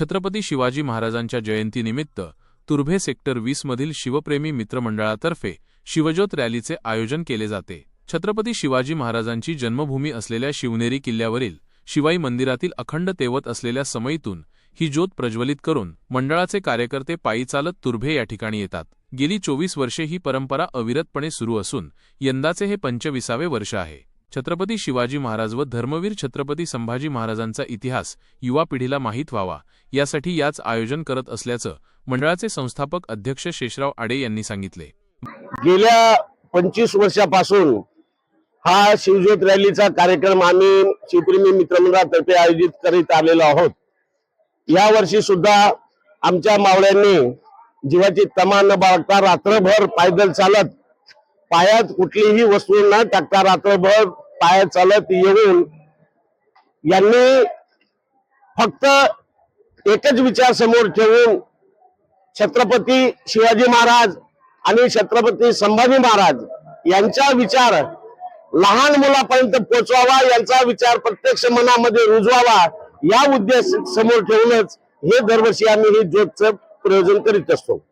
छत्रपती शिवाजी महाराजांच्या जयंतीनिमित्त तुर्भे सेक्टर वीसमधील शिवप्रेमी मित्रमंडळातर्फे शिवज्योत रॅलीचे आयोजन केले जाते. छत्रपती शिवाजी महाराजांची जन्मभूमी असलेल्या शिवनेरी किल्ल्यावरील शिवाई मंदिरातील अखंड तेवत असलेल्या समयीतून ही ज्योत प्रज्वलित करून मंडळाचे कार्यकर्ते पायी चालत तुर्भे या ठिकाणी येतात. गेली चोवीस वर्षे ही परंपरा अविरतपणे सुरू असून यंदाचे हे पंचविसावे वर्ष आहे. छत्रपती शिवाजी महाराज व धर्मवीर छत्रपती संभाजी महाराजांचा इतिहास युवा पिढीला माहीत व्हावा यासाठी याच आयोजन करत असल्याचं मंडळाचे संस्थापक अध्यक्ष शेषराव आडे यांनी सांगितले. गेल्या पंचवीस वर्षापासून हा शिवज्योत रॅलीचा कार्यक्रम आम्ही शिवप्रेमी मित्रमंडळातर्फे आयोजित करीत आलेलो आहोत. या वर्षी सुद्धा आमच्या मावळ्यांनी जीवाची तमा न बाळगता रात्रभर पायदल चालत पायात कुठलीही वस्तू न टाकता रात्रभर पाय चालत येऊन यांनी फक्त एकच विचार समोर ठेवून छत्रपती शिवाजी महाराज आणि छत्रपती संभाजी महाराज यांचा विचार लहान मुलापर्यंत पोचवावा यांचा विचार प्रत्यक्ष मनामध्ये रुजवावा या उद्देश समोर ठेवूनच हे दरवर्षी आम्ही हे ज्योतचं प्रयोजन करीत असतो.